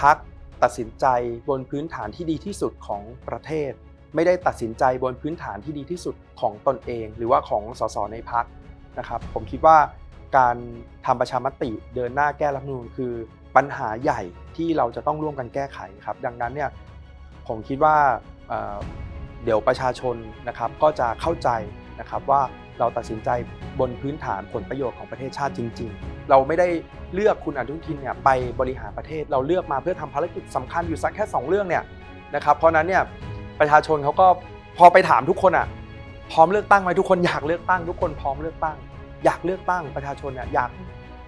พักตัดสินใจบนพื้นฐานที่ดีที่สุดของประเทศ ไม่ได้ตัดสินใจบนพื้นฐานที่ดีที่สุดของตนเอง หรือว่าของสสในพักนะครับผมคิดว่าการทำประชามติเดินหน้าแก้รัฐมนูญคือปัญหาใหญ่ที่เราจะต้องร่วมกันแก้ไขครับ ดังนั้นเนี่ยผมคิดว่าเเดี๋ยวประชาชนนะครับก็จะเข้าใจนะครับว่า เราตัดสินใจบนพื้นฐานผลประโยชน์ของประเทศชาติจริง ๆ เราไม่ได้เลือกคุณอนุทินเนี่ยไปบริหารประเทศ เราเลือกมาเพื่อทำภารกิจสำคัญอยู่สักแค่ 2 เรื่องเนี่ยนะครับ เพราะฉะนั้นเนี่ยประชาชนเขาก็พอไปถามทุกคนอะพร้อมเลือกตั้งไหมทุกคนอยากเลือกตั้ง ทุกคนพร้อมเลือกตั้ง อยากเลือกตั้งประชาชนเนี่ยอยาก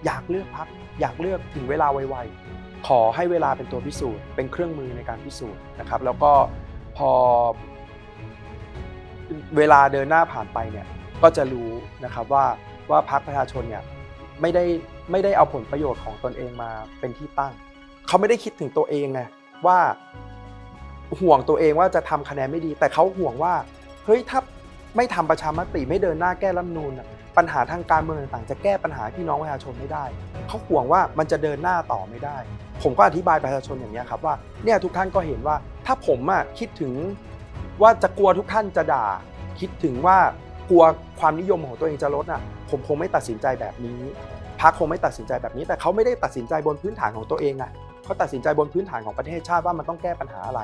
อยากเลือกพักอยากเลือกถึงเวลาไวๆขอให้เวลาเป็นตัวพิสูจน์เป็นเครื่องมือในการพิสูจน์นะครับ แล้วก็พอเวลาเดินหน้าผ่านไปเนี่ย ก็จะรู้นะครับว่าว่าพรรคประชาชนเนี่ยไม่ได้ไม่ได้เอาผลประโยชน์ของตนเองมาเป็นที่ตั้ง เขาไม่ได้คิดถึงตัวเองไงว่าห่วงตัวเองว่าจะทำคะแนนไม่ดี แต่เขาห่วงว่าเฮ้ยถ้าไม่ทำประชามติไม่เดินหน้าแก้รัฐนูญน่ะปัญหาทางการเมืองต่างๆ จะแก้ปัญหาพี่น้องประชาชนไม่ได้ เขาห่วงว่ามันจะเดินหน้าต่อไม่ได้ ผมก็อธิบายประชาชนอย่างนี้ครับว่าเนี่ยทุกท่านก็เห็นว่าถ้าผมอะคิดถึงว่าจะกลัวทุกท่านจะด่า คิดถึงว่า กลัวความนิยมของตัวเองจะลดอะผมคงไม่ตัดสินใจแบบนี้พรรคงไม่ตัดสินใจแบบนี้ แต่เขาไม่ได้ตัดสินใจบนพื้นฐานของตัวเองอะเขาตัดสินใจบนพื้นฐานของประเทศชาติว่ามันต้องแก้ปัญหาอะไร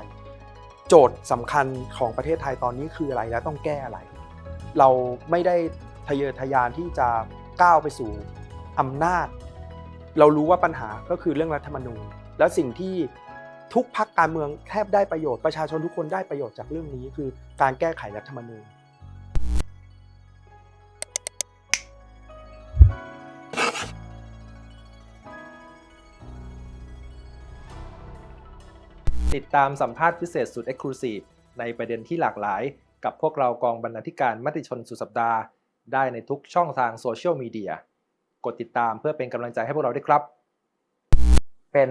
โจทย์สำคัญของประเทศไทยตอนนี้คืออะไรและต้องแก้อะไร เราไม่ได้ทะเยอทะยานที่จะก้าวไปสู่อำนาจ เรารู้ว่าปัญหาก็คือเรื่องรัฐธรรมนูญ และสิ่งที่ทุกพักการเมืองแทบได้ประโยชน์ประชาชนทุกคนได้ประโยชน์จากเรื่องนี้คือการแก้ไขรัฐธรรมนูญ ติดตามสัมภาษณ์พิเศษสุด Exclusive ในประเด็นที่หลากหลาย กับพวกเรากองบรรณาธิการมติชนสุดสัปดาห์ ได้ในทุกช่องทางโซเชียลมีเดียกดติดตามเพื่อเป็นกำลังใจให้พวกเราด้วยครับ เป็น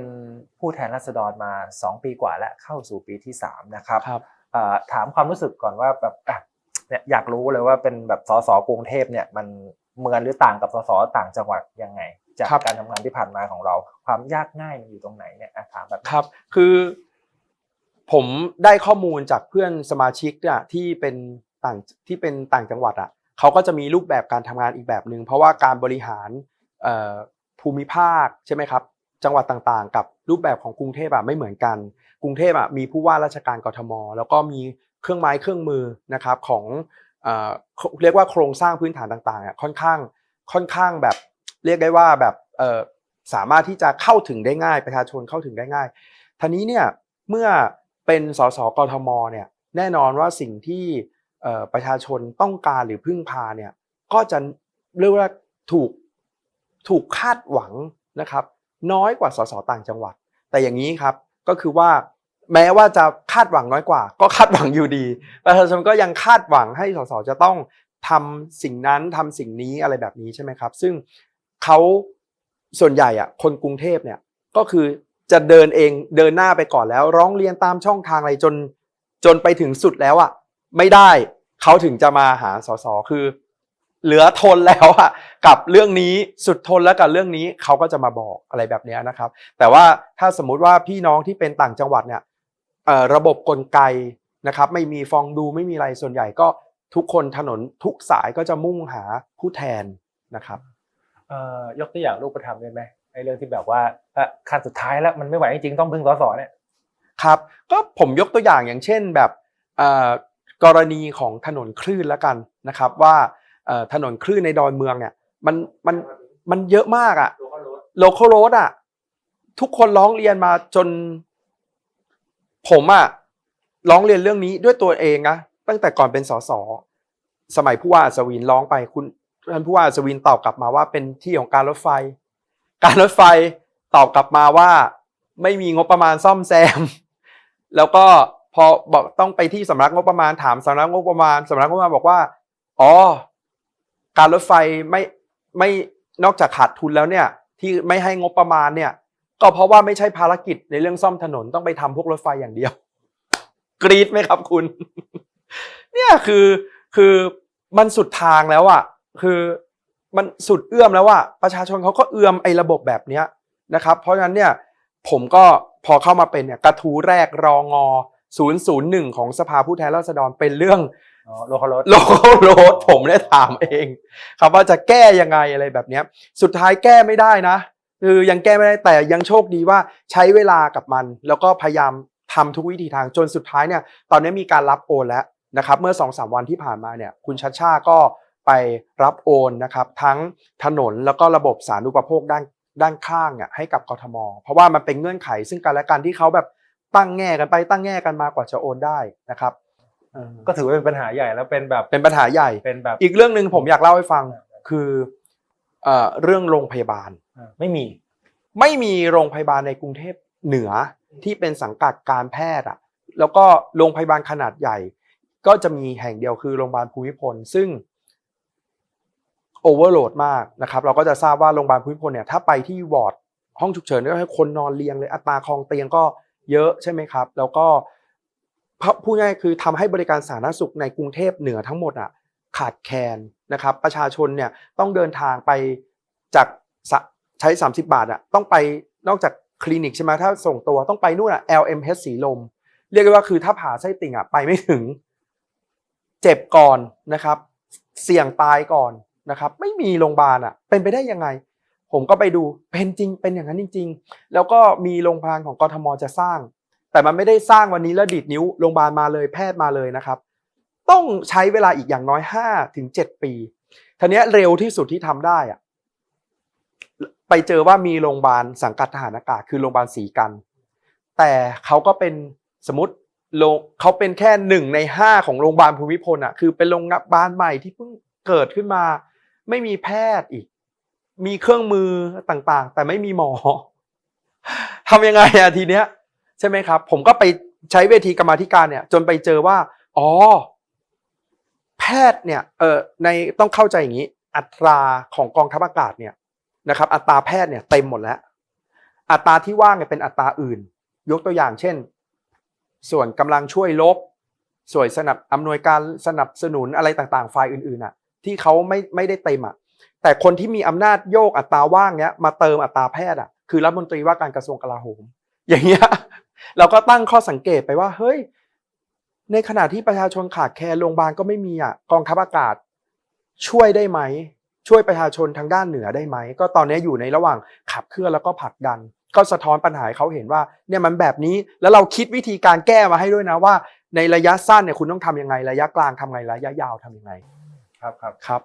ผู้แทนราษฎรมา 2 ปีกว่าและเข้าสู่ปีที่ 3 นะครับครับเอ่อถามความรู้สึกก่อนว่าแบบอะเนี่ยอยากรู้เลยว่าเป็นแบบสสกรุงเทพเนี่ยมันเหมือนหรือต่างกับสสต่างจังหวัดยังไง จากครับการทำงานที่ผ่านมาของเรา ความยากง่ายมันอยู่ตรงไหนเนี่ยอะถามแบบนี้ครับ คือ ผมได้ข้อมูลจากเพื่อนสมาชิกเนี่ยที่เป็นต่างที่เป็นต่างจังหวัดอะเขาก็จะมีรูปแบบการทำงานอีกแบบหนึ่งเพราะว่าการบริหารภูมิภาคใช่ไหมครับ จังหวัดต่างๆ กับรูปแบบของกรุงเทพอะไม่เหมือนกัน กรุงเทพอะมีผู้ว่าราชการกทม แล้วก็มีเครื่องไม้เครื่องมือนะครับของเรียกว่าโครงสร้างพื้นฐานต่างๆอะค่อนข้างค่อนข้างแบบเรียกได้ว่าแบบสามารถที่จะเข้าถึงได้ง่าย ประชาชนเข้าถึงได้ง่ายทีนี้เนี่ยเมื่อ เป็นสสกทมเนี่ยแน่นอนว่าสิ่งที่ประชาชนต้องการหรือพึ่งพาเนี่ยก็จะเรียกว่าถูกถูกคาดหวังนะครับ น้อยกว่าสสต่างจังหวัด แต่อย่างนี้ครับก็คือว่าแม้ว่าจะคาดหวังน้อยกว่า ก็คาดหวังอยู่ดีประชาชนก็ยังคาดหวังให้สสจะต้องทำสิ่งนั้นทำสิ่งนี้อะไรแบบนี้ใช่ไหมครับ ซึ่งเขาส่วนใหญ่อะคนกรุงเทพเนี่ยก็คือ จะเดินเองเดินหน้าไปก่อนแล้ว ร้องเรียนตามช่องทางอะไรจน จนไปถึงสุดแล้วอะไม่ได้เขาถึงจะมาหาสสคือ เหลือทนแล้วอะกับเรื่องนี้สุดทนแล้วกับเรื่องนี้เขาก็จะมาบอกอะไรแบบนี้นะครับ แต่ว่าถ้าสมมุติว่าพี่น้องที่เป็นต่างจังหวัดเนี่ยระบบกลไกนะครับไม่มีฟองดูไม่มีอะไรส่วนใหญ่ก็ทุกคนถนนทุกสายก็จะมุ่งหาผู้แทนนะครับยกตัวอย่างรูปธรรมได้ไหม ไอ้เรื่องที่แบบว่าอ่อขั้นสุดท้ายแล้วมันไม่ไหวจริงๆต้องพึ่งสสเนี่ยครับ ก็ผมยกตัวอย่างอย่างเช่นแบบเอ่อกรณีของถนนคลื่นแล้วกันนะครับว่าเอ่อถนนคลื่นในดอนเมืองเนี่ยมันมันมันเยอะมากอะโลคอลโรดอะทุกคนร้องเรียนมาจน ผมอะร้องเรียนเรื่องนี้ด้วยตัวเองนะตั้งแต่ก่อนเป็นสสสมัยผู้ว่าอัศวินร้องไปคุณท่านผู้ว่าอัศวินตอบกลับมาว่าเป็นที่ของการรถไฟ การรถไฟตอบกลับมาว่าไม่มีงบประมาณซ่อมแซม แล้วก็พอบอกต้องไปที่สำนักงบประมาณถามสำนักงบประมาณสำนักงบประมาณบอกว่าอ๋อการรถไฟไม่ไม่นอกจากขาดทุนแล้วเนี่ย ที่ไม่ให้งบประมาณเนี่ย ก็เพราะว่าไม่ใช่ภารกิจในเรื่องซ่อมถนนต้องไปทำพวกรถไฟอย่างเดียว กรี๊ดไหมครับคุณ เนี่ยคือคือมันสุดทางแล้วอะ คือ มันสุดเอื้อมแล้วอะประชาชนเขาก็เอื้อมไอ้ระบบแบบเนี้ยนะครับ เพราะฉะนั้นเนี่ยผมก็พพอเข้ามาเป็นเนี่ยกระทู้แรกรองอ001 ของสภาผู้แทนราษฎรเป็นเรื่องอ๋อโลคอลรถโลโก้โรดผมได้ถามเอง ครับว่าจะแก้ยังไงอะไรแบบเนี้ยสุดท้ายแก้ไม่ได้นะ คือยังแก้ไม่ได้แต่ยังโชคดีว่าใช้เวลากับมัน แล้วก็พยายามทำทุกวิธีทางจนสุดท้ายเนี่ย ตอนนี้มีการรับโอนแล้วนะครับ เมื่อ2อสวันที่ผ่านมาเนี่ย คุณชัดชาติก็ ไปรับโอนนะครับทั้งถนนแล้วก็ระบบสาธารณูปโภคด้านด้านข้างเนี่ยให้กับกทม เพราะว่ามันเป็นเงื่อนไข ซึ่งกันและกันที่เขาแบบตั้งแง่กันไปตั้งแง่กันมากว่าจะโอนได้นะครับเออก็ถือว่าเป็นปัญหาใหญ่แล้วเป็นแบบเป็นปัญหาใหญ่เป็นแบบอีกเรื่องหนึ่งผมอยากเล่าให้ฟังคือเอ่อเรื่องโรงพยาบาลอ่าไม่มี ไม่มีโรงพยาบาลในกรุงเทพเหนือที่เป็นสังกัดการแพทย์อะแล้วก็โรงพยาบาลขนาดใหญ่ ก็จะมีแห่งเดียวคือโรงพยาบาลภูมิพล ซึ่งโอ เวอร์โหลดมากนะครับเราก็จะทราบว่าโรงพยาบาลภูมิพลเนี่ยถ้าไปที่วอร์ดห้องฉุกเฉินก็ให้คนนอนเรียงเลยอัตราคลองเตียงก็เยอะใช่ไหมครับ แล้วก็พูดง่ายๆคือทำให้บริการสาธารณสุขในกรุงเทพเหนือทั้งหมดอะขาดแคลนนะครับ ประชาชนเนี่ยต้องเดินทางไปจากใช้ 30 บาทอะต้องไปนอกจากคลินิกใช่ไหมถ้าส่งตัวต้องไปนู่นอะ LMH สีลม เรียกได้ว่าคือถ้าผ่าไส้ติ่งอะไปไม่ถึง เจ็บก่อนนะครับ เสี่ยงตายก่อน นะครับไม่มีโรงพยาบาลอะเป็นไปได้ยังไง ผมก็ไปดูเป็นจริงเป็นอย่างนั้นจริง ๆ แล้วก็มีโรงพยาบาลของกทมจะสร้าง แต่มันไม่ได้สร้างวันนี้แล้วดีดนิ้วโรงพยาบาลมาเลยแพทย์มาเลยนะครับ ต้องใช้เวลาอีกอย่างน้อยห้าถึงเจ็ดปีทีนี้เร็วที่สุดที่ทำได้อะไปเจอว่ามีโรงพยาบาลสังกัดทหารอากาศคือโรงพยาบาลศรีกัน แต่เขาก็เป็นสมมติโรงเขาเป็นแค่หนึ่งในห้าของโรงพยาบาลภูมิพลอะคือเป็นโรงพยาบาลใหม่ที่เพิ่งเกิดขึ้นมา ไม่มีแพทย์อีก มีเครื่องมือต่างๆ แต่ไม่มีหมอทำยังไงอะทีเนี้ย ใช่ไหมครับ ผมก็ไปใช้เวทีกรรมาธิการเนี่ย จนไปเจอว่า อ๋อ แพทย์เนี่ยเออในต้องเข้าใจอย่างนี้ อัตราของกองทัพอากาศเนี่ยนะครับ อัตราแพทย์เนี่ยเต็มหมดแล้ว อัตราที่ว่างเนี่ยเป็นอัตราอื่น ยกตัวอย่างเช่น ส่วนกำลังช่วยลบส่วนสนับอำนวยการสนับสนุนอะไรต่างๆ ฝ่ายอื่นๆอะ ที่เขาไม่ไม่ได้เต็มอะแต่คนที่มีอำนาจโยกอัตราว่างเนี้ยมาเติมอัตราแพทย์อะคือรัฐมนตรีว่าการกระทรวงกลาโหม อย่างเงี้ยเราก็ตั้งข้อสังเกตไปว่าเฮ้ย ในขณะที่ประชาชนขาดแคลนโรงพยาบาลก็ไม่มีอะกองทัพอากาศ ช่วยได้ไหมช่วยประชาชนทางด้านเหนือได้ไหม ก็ตอนนี้อยู่ในระหว่างขับเคลื่อนแล้วก็ผลักดัน ก็สะท้อนปัญหาเขาเห็นว่าเนี่ยมันแบบนี้แล้วเราคิดวิธีการแก้มาให้ด้วยนะว่า ในระยะสั้นเนี่ยคุณต้องทำยังไง ระยะกลางทำไงระยะยาวทำยังไง ครับครับครับ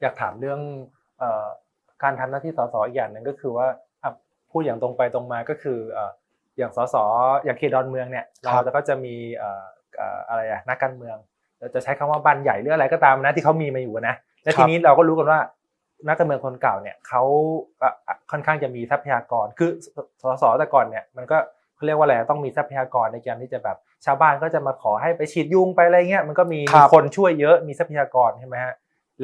อยากถามเรื่องเอ่อการทำหน้าที่สสอีกอย่างหนึ่งก็คือว่าอะพูดอย่างตรงไปตรงมาก็คือเอ่ออย่างสสอย่างเขตดอนเมืองเนี่ยครัเราบก็จะมีเอ่อเอ่ออะไรอะนักการเมืองเราจะใช้คำว่าบันใหญ่หรืออะไรก็ตามนะที่เขามีมาอยู่นะและทีนี้เราก็รู้กันว่านักการเมืองคนเก่าเนี่ยเขาก็อะค่อนข้างจะมีทรัพยากร คือสสแต่ก่อนเนี่ยมันก็เขาเรียกว่าอะไรต้องมีทรัพยากรในการที่จะแบบ ชาวบ้านก็จะมาขอให้ไปฉีดยุงไปอะไรเงี้ยมันก็มีครับคนช่วยเยอะมีทรัพยากรใช่ไหมฮะ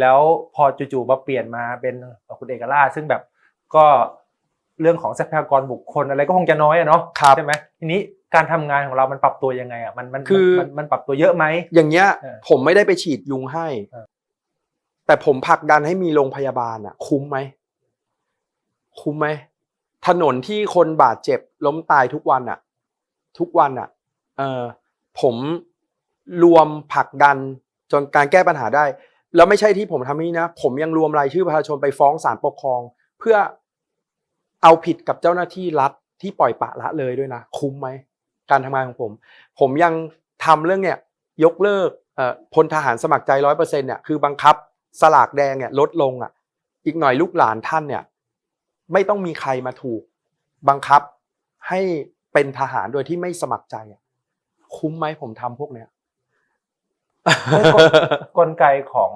แล้วพอจู่ๆมาเปลี่ยนมาเป็นคุณเอกราชซึ่งแบบก็เรื่องของทรัพยากรบุคคลอะไรก็คงจะน้อยอะเนาะครับใช่ไหมทีนี้การทำงานของเรามันปรับตัวยังไงอะมันมันคือมันมันปรับตัวเยอะไหมอย่างเงี้ยเออผมไม่ได้ไปฉีดยุงให้เออแต่ผมผลักดันให้มีโรงพยาบาลอะ คุ้มไหมคุ้มไหมถนนที่คนบาดเจ็บล้มตายทุกวันอะ ทุกวันอะ เออผมรวมผลักดันจนการแก้ปัญหาได้ แล้วไม่ใช่ที่ผมทำนี่นะ ผมยังรวมรายชื่อประชาชนไปฟ้องศาลปกครอง เพื่อเอาผิดกับเจ้าหน้าที่รัฐที่ปล่อยปะละเลยด้วยนะ คุ้มไหมการทำงานของผม ผมยังทำเรื่องเนี่ยยกเลิกพลทหารสมัครใจร้อยเปอร์เซ็นเนี่ยคือบังคับสลากแดงเนี่ยลดลงอะ อีกหน่อยลูกหลานท่านเนี่ย ไม่ต้องมีใครมาถูก บังคับให้เป็นทหารโดยที่ไม่สมัครใจอะ คุ้มไหมผมทำพวกเนี้ยกลไกของ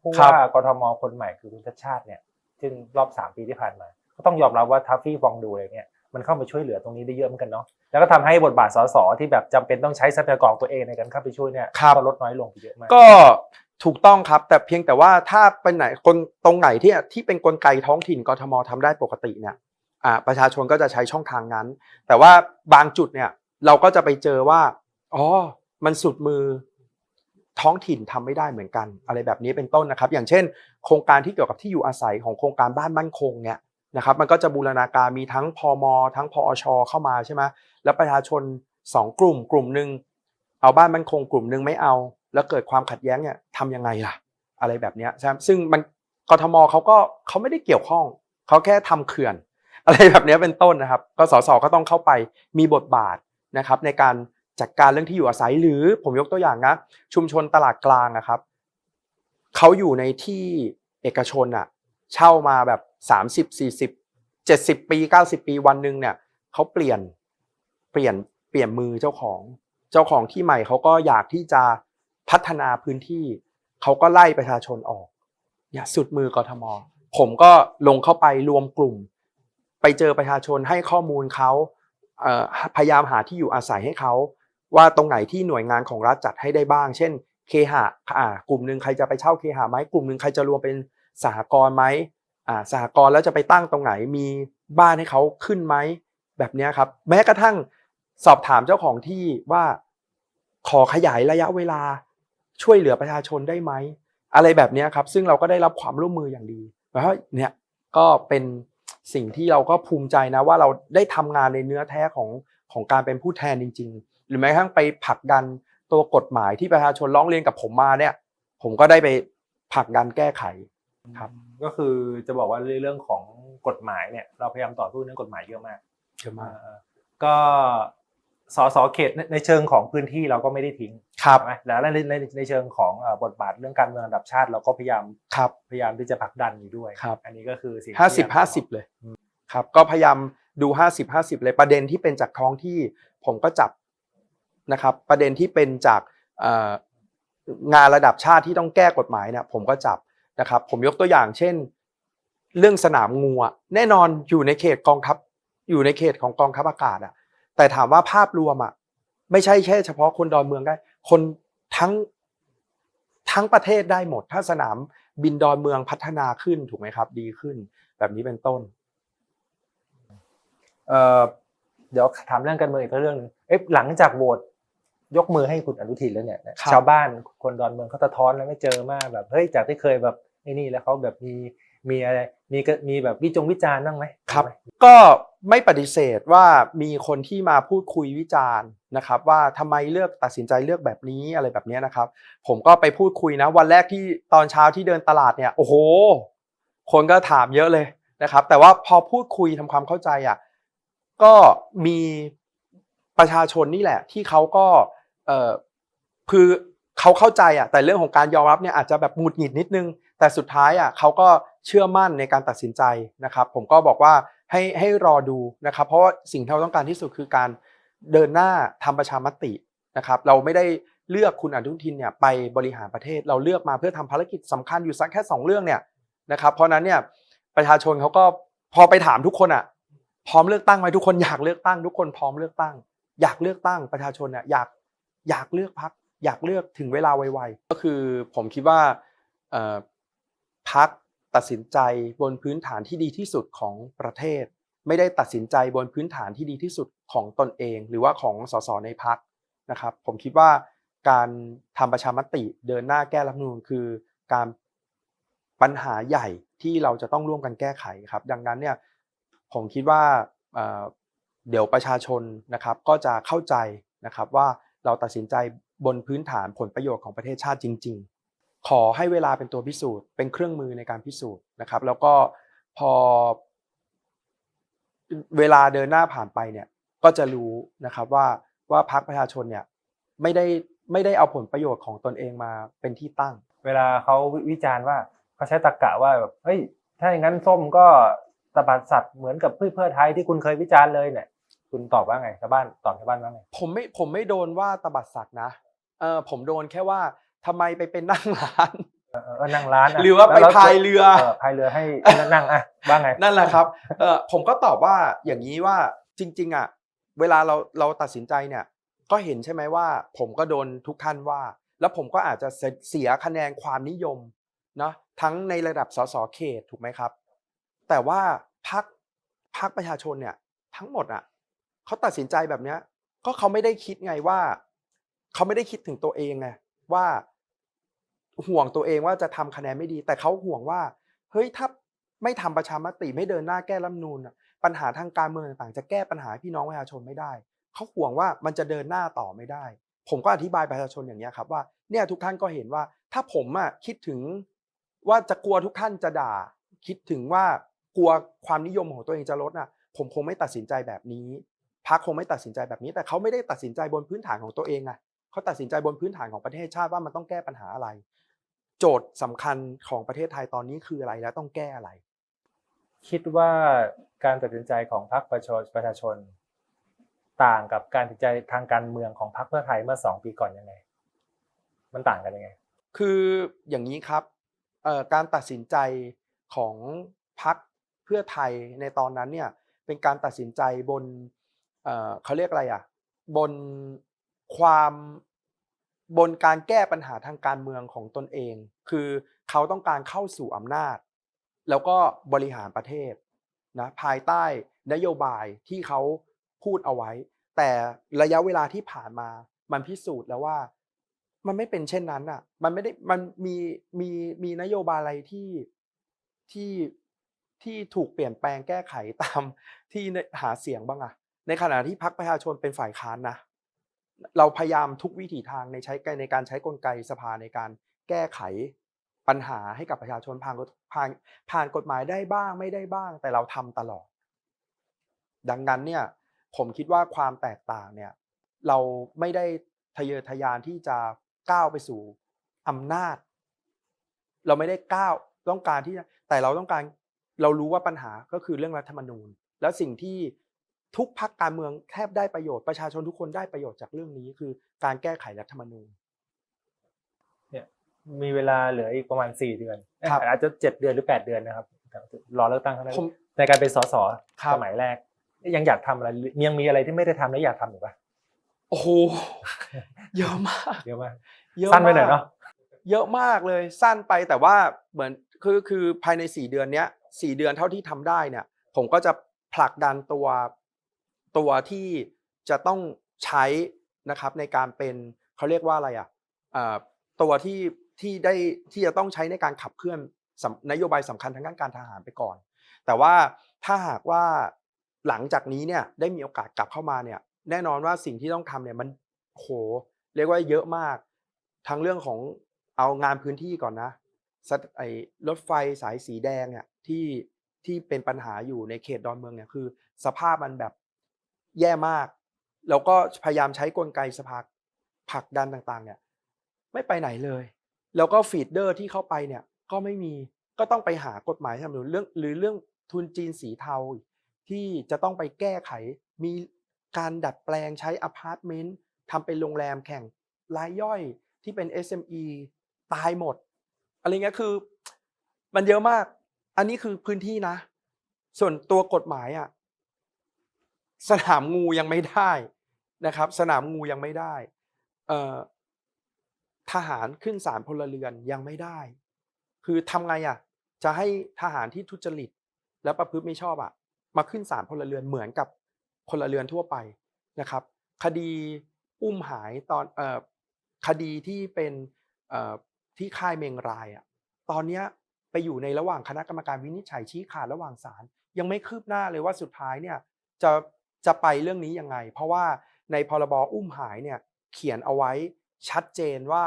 ผู้ครับว่ากทมคนใหม่คือคุณชัดชาติเนี่ยซึ่งรอบสามปีที่ผ่านมา ก็ต้องยอมรับว่าทัฟฟี่ฟองดูอะไรเนี่ยมันเข้ามาช่วยเหลือตรงนี้ได้เยอะเหมือนกันเนาะแล้วก็ทำให้บทบาทสสที่แบบจำเป็นต้องใช้ทรัพยากรของตัวเองในการเข้าไปช่วยเนี่ยครับก็ลดน้อยลงไปเยอะมากก็ถูกต้องครับ แต่เพียงแต่ว่าถ้าเป็นไหนคนตรงไหนที่ที่เป็นกลไกท้องถิ่นกทมทำได้ปกติเนี่ยอ่าประชาชนก็จะใช้ช่องทางนั้น แต่ว่าบางจุดเนี่ย เราก็จะไปเจอว่าอ๋อมันสุดมือท้องถิ่นทำไม่ได้เหมือนกัน อะไรแบบนี้เป็นต้นนะครับ อย่างเช่น โครงการที่เกี่ยวกับที่อยู่อาศัยของโครงการบ้านมั่นคงเนี่ยนะครับ มันก็จะบูรณาการมีทั้งพมทั้งพอชเข้ามาใช่ไหมแล้วประชาชนสองกลุ่ม กลุ่มหนึ่งเอาบ้านมันคง กลุ่มหนึ่งไม่เอา แล้วเกิดความขัดแย้งเนี่ยทำยังไงล่ะ อะไรแบบนี้ใช่ไหมซึ่งมันกทมเขาก็เขาไม่ได้เกี่ยวข้องเขาแค่ทำเขื่อน อะไรแบบนี้เป็นต้นนะครับ ก็สสก็ต้องเข้าไปมีบทบาท นะครับในการจัดการเรื่องที่อยู่อาศัยหรือผมยกตัวอย่างนะชุมชนตลาดกลางนะครับเขาอยู่ในที่เอกชนอะเช่ามาแบบสามสิบสี่สิบเจ็ดสิบปีเก้าสิบปีวันหนึ่งเนี่ยเขาเปลี่ยนเปลี่ยนเปลี่ยนมือเจ้าของเจ้าของที่ใหม่เขาก็อยากที่จะพัฒนาพื้นที่เขาก็ไล่ประชาชนออกเนี่ยสุดมือกทมผมก็ลงเข้าไปรวมกลุ่ม ไปเจอประชาชนให้ข้อมูลเขา พยายามหาที่อยู่อาศัยให้เขาว่าตรงไหนที่หน่วยงานของรัฐจัดให้ได้บ้าง เช่น เคหะกลุ่มหนึ่งใครจะไปเช่าเคหะไหมกลุ่มหนึ่งใครจะรวมเป็นสหกรณ์ไหมสหกรณ์แล้วจะไปตั้งตรงไหนมีบ้านให้เขาขึ้นไหมแบบนี้ครับ แม้กระทั่งสอบถามเจ้าของที่ว่าขอขยายระยะเวลาช่วยเหลือประชาชนได้ไหมอะไรแบบนี้ครับ ซึ่งเราก็ได้รับความร่วมมืออย่างดีแล้วเนี่ยก็เป็น สิ่งที่เราก็ภูมิใจนะว่าเราได้ทำงานในเนื้อแท้ของของการเป็นผู้แทนจริง ๆ หรือแม้กระทั่งไปผลักดันตัวกฎหมายที่ประชาชนร้องเรียนกับผมมาเนี่ย ผมก็ได้ไปผลักดันแก้ไขครับ ก็คือจะบอกว่าเรื่องของกฎหมายเนี่ย เราพยายามต่อสู้เรื่องกฎหมายเยอะมากเยอะมากเออก็ สสเขตในในเชิงของพื้นที่เราก็ไม่ได้ทิ้งครับใช่ไหมแล้วในในในเชิงของเอ่อบทบาทเรื่องการเมืองระดับชาติ เราก็พยายามครับ พยายามที่จะผลักดันอยู่ด้วย ครับ อันนี้ก็คือสิ่งที่ห้าสิบอยกจะห้าสิบเลยครับ ก็พยายามดูห้าสิบห้าสิบเลยประเด็นที่เป็นจากท้องที่ผมก็จับนะครับ ประเด็นที่เป็นจากเอ่องานระดับชาติที่ต้องแก้กฎหมายเนี่ยผมก็จับนะครับ ผมยกตัวอย่างเช่น เรื่องสนามงูอะแน่นอนอยู่ในเขตกองทัพอยู่ในเขตของกองทัพอากาศอะ แต่ถามว่าภาพรวมอะไม่ใช่แค่เฉพาะคนดอนเมืองได้ คนทั้งทั้งประเทศได้หมด ถ้าสนามบินดอนเมืองพัฒนาขึ้นถูกไหมครับ ดีขึ้น แบบนี้เป็นต้น เอ่อเดี๋ยวถามเรื่องการเมืองอีกเรื่องหนึงเอ๊ะหลังจากโหวตยกมือให้คุณอนุทินแล้วเนี่ยครับชาวบ้านคนดอนเมืองเขาสะท้อนแล้วไม่เจอมากแบบเฮ้ยจากที่เคยแบบไอ้นี่แล้วเขาแบบมี มีอะไรมีก็มีแบบวิจงวิจารณ์บ้างไหมครับ ก็ไม่ปฏิเสธว่ามีคนที่มาพูดคุยวิจารณ์นะครับ ว่าทำไมเลือกตัดสินใจเลือกแบบนี้อะไรแบบนี้นะครับ ผมก็ไปพูดคุยนะ วันแรกที่ตอนเช้าที่เดินตลาดเนี่ยโอ้โห คนก็ถามเยอะเลยนะครับ แต่ว่าพอพูดคุยทำความเข้าใจอะก็มีประชาชนนี่แหละ ที่เขาก็เออคือเขาเข้าใจอะแต่เรื่องของการยอมรับเนี่ยอาจจะแบบหงุดหงิดนิดนึง แต่สุดท้ายอะเขาก็ เชื่อมั่นในการตัดสินใจนะครับ ผมก็บอกว่าให้ให้รอดูนะครับ เพราะว่าสิ่งที่เราต้องการที่สุดคือการเดินหน้าทำประชามตินะครับ เราไม่ได้เลือกคุณอนุทินเนี่ยไปบริหารประเทศ เราเลือกมาเพื่อทำภารกิจสำคัญอยู่สักแค่สองเรื่องเนี่ยนะครับ เพราะนั้นเนี่ยประชาชนเขาก็พอไปถามทุกคนอะพร้อมเลือกตั้งไหมทุกคนอยากเลือกตั้ง ทุกคนพร้อมเลือกตั้ง อยากเลือกตั้งประชาชนเนี่ยอยากอยากเลือกพักอยากเลือกถึงเวลาไวๆก็คือผมคิดว่าพัก ตัดสินใจบนพื้นฐานที่ดีที่สุดของประเทศ ไม่ได้ตัดสินใจบนพื้นฐานที่ดีที่สุดของตนเอง หรือว่าของสสในพักนะครับ ผมคิดว่าการทำประชามติเดินหน้าแก้รัฐมนูญคือการปัญหาใหญ่ที่เราจะต้องร่วมกันแก้ไขครับ ดังนั้นเนี่ยผมคิดว่าเอ่อเดี๋ยวประชาชนนะครับก็จะเข้าใจนะครับว่าเราตัดสินใจบนพื้นฐานผลประโยชน์ของประเทศชาติจริง ๆ ขอให้เวลาเป็นตัวพิสูจน์ เป็นเครื่องมือในการพิสูจน์นะครับ แล้วก็พอ เวลาเดินหน้าผ่านไปเนี่ย ก็จะรู้นะครับว่าว่าพรรคประชาชนเนี่ยไม่ได้ไม่ได้เอาผลประโยชน์ของตนเองมาเป็นที่ตั้ง เวลาเขาวิจารณ์ว่าเขาใช้ตรรกะว่าแบบเฮ้ยถ้าอย่างนั้นส้มก็ตบัดสัตว์เหมือนกับเพื่อเพื่อไทยที่คุณเคยวิจารณ์เลยเนี่ยคุณตอบว่าไงชาวบ้านตอบชาวบ้านว่าไงผมไม่ผมไม่โดนว่าตบัดสัตว์นะเออผมโดนแค่ว่า ทำไมไปเป็นนั่งร้านเออเออเออนั่งร้านอะหรือว่าไปแล้วพายเรือ เออพายเรือให้นั่งอะว่าไง นั่นแหละครับ เออผมก็ตอบว่าอย่างนี้ว่าจริง ๆ อะ เวลาเราเราตัดสินใจเนี่ย ก็เห็นใช่ไหมว่า ผมก็โดนทุกท่านว่า แล้วผมก็อาจจะเสียเสียคะแนนความนิยมเนาะทั้งในระดับสสเขตถูกไหมครับ แต่ว่าพักพักประชาชนเนี่ย ทั้งหมดอะเขาตัดสินใจแบบเนี้ย ก็เขาไม่ได้คิดไงว่า เขาไม่ได้คิดถึงตัวเองไง ว่าห่วงตัวเองว่าจะทำคะแนนไม่ดี แต่เขาห่วงว่า เฮ้ยถ้าไม่ทำประชามติไม่เดินหน้าแก้รัฐนูญอะปัญหาทางการเมืองต่างๆ จะแก้ปัญหาพี่น้องประชาชนไม่ได้ เขาห่วงว่ามันจะเดินหน้าต่อไม่ได้ ผมก็อธิบายประชาชนอย่างนี้ครับว่าเนี่ยทุกท่านก็เห็นว่า ถ้าผมอะคิดถึงว่าจะกลัวทุกท่านจะด่า คิดถึงว่ากลัวความนิยมของตัวเองจะลดน่ะ ผมคงไม่ตัดสินใจแบบนี้พรรคคงไม่ตัดสินใจแบบนี้ แต่เขาไม่ได้ตัดสินใจบนพื้นฐานของตัวเองอะ เขาตัดสินใจบนพื้นฐานของประเทศชาติว่ามันต้องแก้ปัญหาอะไร โจทย์สำคัญของประเทศไทยตอนนี้คืออะไรและต้องแก้อะไร คิดว่าการตัดสินใจของพรรคประชาประชาชน ต่างกับการตัดสินใจทางการเมืองของพรรคเพื่อไทยเมื่อสองปีก่อนยังไง มันต่างกันยังไง คืออย่างนี้ครับเอ่อการตัดสินใจของพรรคเพื่อไทยในตอนนั้นเนี่ยเป็นการตัดสินใจบนเอ่อเขาเรียกอะไรอะบนความ บนการแก้ปัญหาทางการเมืองของตนเอง คือเขาต้องการเข้าสู่อำนาจ แล้วก็บริหารประเทศนะภายใต้นโยบายที่เขาพูดเอาไว้ แต่ระยะเวลาที่ผ่านมา มันพิสูจน์แล้วว่า มันไม่เป็นเช่นนั้นอะ มันไม่ได้มันมีมีมีนโยบายอะไรที่ที่ที่ถูกเปลี่ยนแปลงแก้ไขตามที่หาเสียงบ้างอะในขณะที่พรรคประชาชนเป็นฝ่ายค้านนะ เราพยายามทุกวิถีทางในใช้ในการใช้กลไกสภาในการแก้ไขปัญหาให้กับประชาชนผ่านกฎผ่านผ่านกฎหมายได้บ้างไม่ได้บ้าง แต่เราทำตลอด ดังนั้นเนี่ยผมคิดว่าความแตกต่างเนี่ยเราไม่ได้ทะเยอทะยานที่จะก้าวไปสู่อำนาจ เราไม่ได้ก้าวต้องการที่แต่เราต้องการเรารู้ว่าปัญหาก็คือเรื่องรัฐธรรมนูญ แล้วสิ่งที่ ทุกพักการเมืองแทบได้ประโยชน์ประชาชนทุกคนได้ประโยชน์จากเรื่องนี้ คือการแก้ไขรัฐธรรมนูญมีเวลาเหลืออีกประมาณสี่เดือนเอ้ยครับอาจจะเจ็ดเดือนหรือแปดเดือนนะครับรอเลือกตั้งเท่านั้นผมในการเป็นสสครับสมัยแรก ยังอยากทำอะไรยังมีอะไรที่ไม่ได้ทำแล้วอยากทำอยู่ปะโอ้โหเยอะมากเยอะมากเยอะสั้นไปหน่อยมากเนาะเยอะมากเลยสั้นไปแต่ว่าเหมือนคือคือภายในสี่เดือนเนี้ยสี่เดือนเท่าที่ทำได้เนี่ย ผมก็จะผลักดันตัว ตัวที่จะต้องใช้นะครับในการเป็นเขาเรียกว่าอะไรอะตัวที่ที่ได้ที่จะต้องใช้ในการขับเคลื่อนนโยบายสำคัญทางด้านการทหารไปก่อน แต่ว่าถ้าหากว่าหลังจากนี้เนี่ยได้มีโอกาสกลับเข้ามาเนี่ยแน่นอนว่าสิ่งที่ต้องทำเนี่ยมันโหเรียกว่าเยอะมากทั้งเรื่องของเอางานพื้นที่ก่อนนะไอ้รถไฟสายสีแดงเนี่ยที่ที่เป็นปัญหาอยู่ในเขตดอนเมืองเนี่ยคือ สภาพมันแบบ แย่มาก แล้วก็พยายามใช้กลไกสภาผลักดันต่างๆ เนี่ยไม่ไปไหนเลย แล้วก็ฟีดเดอร์ที่เข้าไปเนี่ยก็ไม่มีก็ต้องไปหากฎหมายสนับสนุนเรื่องหรือเรื่องทุนจีนสีเทาที่จะต้องไปแก้ไขมีการดัดแปลงใช้อพาร์ตเมนต์ทำเป็นโรงแรมแข่งรายย่อยที่เป็น SME ตายหมด อะไรเงี้ยคือ มันเยอะมาก อันนี้คือพื้นที่นะ ส่วนตัวกฎหมายอะ สนามงูยังไม่ได้นะครับ สนามงูยังไม่ได้เอทหารขึ้นศาลพลเรือนยังไม่ได้ คือทำไงอะ จะให้ทหารที่ทุจริต แล้วประพฤติไม่ชอบอะ มาขึ้นศาลพลเรือนเหมือนกับพลเรือนทั่วไปนะครับ คดีอุ้มหายตอนเอคดีที่เป็นเอที่ค่ายเมงรายอะ ตอนเนี้ยไปอยู่ในระหว่างคณะกรรมการวินิจฉัยชี้ขาดระหว่างศาลยังไม่คืบหน้าเลยว่าสุดท้ายเนี่ยจะ จะไปเรื่องนี้ยังไง เพราะว่าในพรบอุ้มหายเนี่ยเขียนเอาไว้ชัดเจนว่า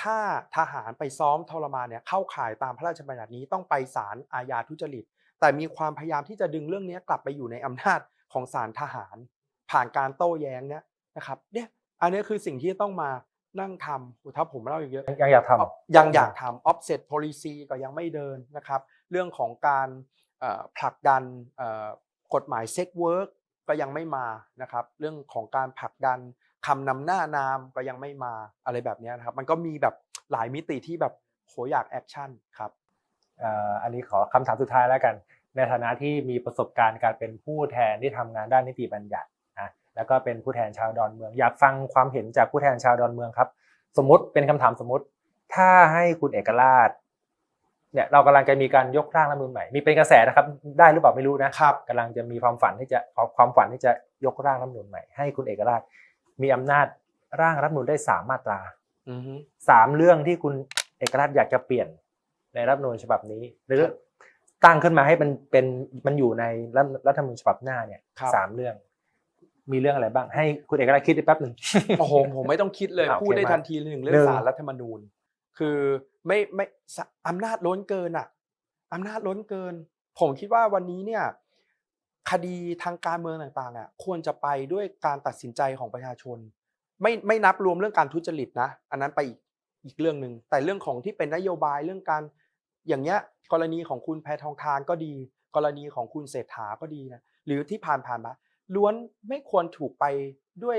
ถ้าทหารไปซ้อมทรมานเนี่ยเข้าข่ายตามพระราชบัญญัตินี้ต้องไปศาลอาญาทุจริต แต่มีความพยายามที่จะดึงเรื่องนี้กลับไปอยู่ในอำนาจของศาลทหาร ผ่านการโต้แย้งเนี่ยนะครับเนี่ยอันนี้คือสิ่งที่ต้องมานั่งทำอ้ถ้าผมเล่าอีกเยอะยังอยากทำยังอยากทำ offset policy ก็ยังไม่เดินนะครับ เรื่องของการผลักดันกฎหมาย sex work ก็ยังไม่มานะครับ เรื่องของการผลักดันคำนำหน้านามก็ยังไม่มาอะไรแบบนี้นะครับ มันก็มีแบบหลายมิติที่แบบโหอยากแอคชั่นครับอันนี้ขอคำถามสุดท้ายแล้วกัน ในฐานะที่มีประสบการณ์การเป็นผู้แทนที่ทำงานด้านนิติบัญญัตินะแล้วก็เป็นผู้แทนชาวดอนเมือง อยากฟังความเห็นจากผู้แทนชาวดอนเมืองครับ สมมติเป็นคำถามสมมติ ถ้าให้คุณเอกราช เนี่ยเรากำลังจะมีการยกร่างรัฐธรรมนูญใหม่ มีเป็นกระแสนะครับ ได้หรือเปล่าไม่รู้นะครับกำลังจะมีความฝันที่จะความฝันที่จะยกร่างรัฐธรรมนูญใหม่ ให้คุณเอกราช มีอำนาจร่างรัฐธรรมนูญได้สามมาตราอือฮึสามเรื่องที่คุณเอกราชอยากจะเปลี่ยนในรัฐธรรมนูญฉบับนี้ หรือตั้งขึ้นมาให้มันเป็นมันอยู่ในรัฐรัฐธรรมนูญฉบับหน้าเนี่ยครับสามเรื่อง มีเรื่องอะไรบ้าง ให้คุณเอกราชคิดได้แป๊บหนึ่งโอ้โหผมไม่ต้องคิดเลยอะโอเคพูดได้มาทันทีเลยหนึ่งเรื่อหนึ่งงสารรัฐธรรมนูญ คือ ไม่ไม่อำนาจล้นเกินอะอำนาจล้นเกิน ผมคิดว่าวันนี้เนี่ยคดีทางการเมืองต่างๆอะควรจะไปด้วยการตัดสินใจของประชาชน ไม่ไม่นับรวมเรื่องการทุจริตนะ อันนั้นไปอีกอีกเรื่องหนึ่งแต่เรื่องของที่เป็นนโยบายเรื่องการอย่างเงี้ยกรณีของคุณแพทองทานก็ดี กรณีของคุณเศรษฐาก็ดีนะหรือที่ผ่านผ่านๆมาล้วนไม่ควรถูกไปด้วย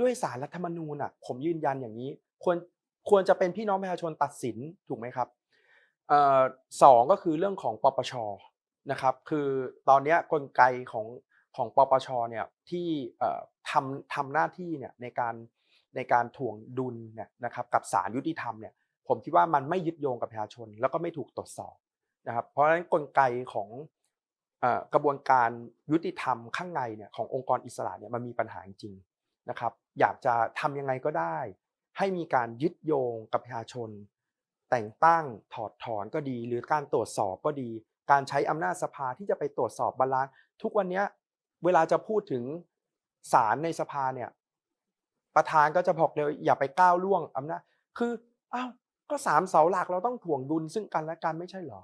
ด้วยสารรัฐธรรมนูญอะผมยืนยันอย่างนี้ ควร ควรจะเป็นพี่น้องประชาชนตัดสินถูกไหมครับออสองก็คือเรื่องของปปชนะครับคือตอนนี้กลไกของของปปชเนี่ยที่ทำทำหน้าที่เนี่ยในการในการถ่วงดุลเนี่ยนะครับกับศาลยุติธรรมเนี่ยผมคิดว่ามันไม่ยึดโยงกับประชาชน แล้วก็ไม่ถูกตรวจสอบนะครับเพราะฉะนั้นกลไกของกระบวนการยุติธรรมข้างในเนี่ยขององค์กรอิสระเนี่ยมันมีปัญหาจริงนะครับอยากจะทำยังไงก็ได้ ให้มีการยึดโยงกับประชาชน แต่งตั้งถอดถอนก็ดี หรือการตรวจสอบก็ดี การใช้อำนาจสภาที่จะไปตรวจสอบบาลานซ์ทุกวันนี้เวลาจะพูดถึงศาลในสภาเนี่ยประธานก็จะบอกเลยอย่าไปก้าวล่วงอำนาจคืออ้าวก็สามเสาหลักเราต้องถ่วงดุลซึ่งกันและกันไม่ใช่เหรอ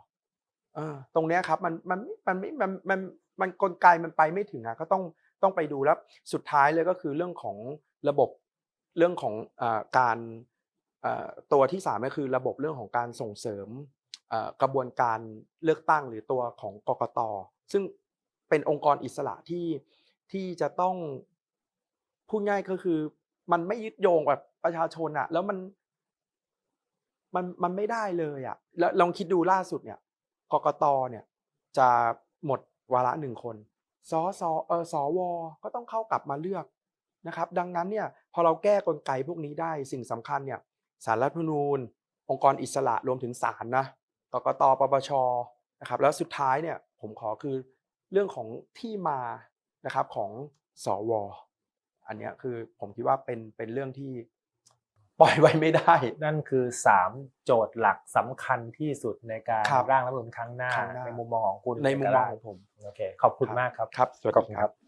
เออตรงเนี้ยครับมันมันมันไม่มันมันมันกลไกมันไปไม่ถึงอะก็ต้องต้องไปดูแล้วสุดท้ายเลยก็คือเรื่องของระบบ เรื่องของอการตัวที่สามก็คือระบบเรื่องของการส่งเสริมกระบวนการเลือกตั้งหรือตัวของกกตซึ่งเป็นองค์กรอิสระที่ที่จะต้องพูดง่ายก็คือ มันไม่ยึดโยงกับประชาชนอะแล้วมันมันมันไม่ได้เลยอะแล้วลองคิดดูล่าสุดเนี่ยกกตเนี่ยจะหมดวาระหนึ่งคนสสเออสวก็ต้องเข้ากลับมาเลือก นะครับดังนั้นเนี่ยพอเราแก้กลไกพวกนี้ได้สิ่งสำคัญเนี่ยสารรัฐธรรมนูญ องค์กรอิสระรวมถึงศาลนะกกตปปชนะครับแล้วสุดท้ายเนี่ยผมขอคือเรื่องของที่มานะครับของสวอันเนี้ยคือผมคิดว่าเป็นเป็นเรื่องที่ปล่อยไว้ไม่ได้ นั่นคือสามโจทย์หลักสำคัญที่สุดในการครับร่างรัฐธรรมนูญครั้งหน้าครั้งหน้า ในมุมมองของคุณในมุมมองเกราชของผมโอเคขอบคุณมากครับครับสวัสขอบดีคุณคครัรับบ